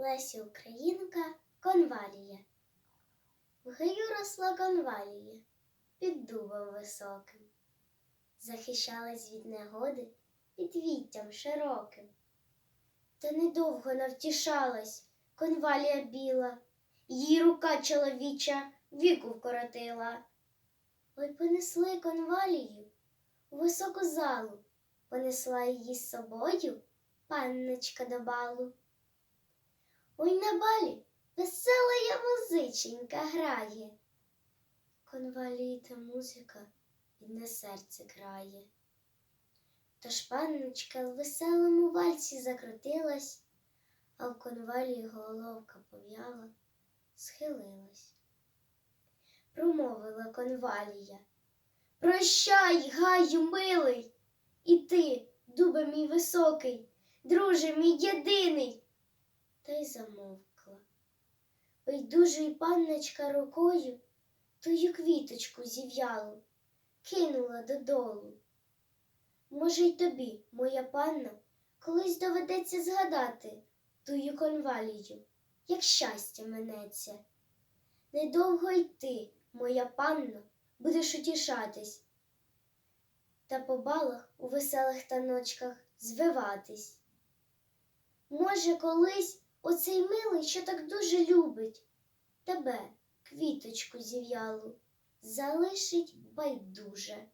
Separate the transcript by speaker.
Speaker 1: Леся Українка Конвалія. В гаю росла конвалія під дубом високим, захищалась від негоди під віттям широким. Та недовго навтішалась конвалія біла, її рука чоловіча віку вкоротила. Ой понесли конвалію у високу залу, понесла її з собою панночка до балу. На балі весела музиченька грає. Конвалії та музика бідне серце крає. Тож панночка в веселому вальсі закрутилась, а в конвалії головка пов'яла, схилилась. Промовила конвалія. Прощай, гаю, милий, і ти, дубе мій високий, друже мій єдиний. Та й замовкла. Ой дуже й панночка рукою тую квіточку зів'ялу кинула додолу. Може, й тобі, моя панно, колись доведеться згадати тую конвалію, як щастя минеться. Недовго й ти, моя панно, будеш утішатись, та по балах у веселих таночках звиватись. Може, колись оцей милий, що так дуже любить, тебе, квіточку зів'ялу, залишить байдуже.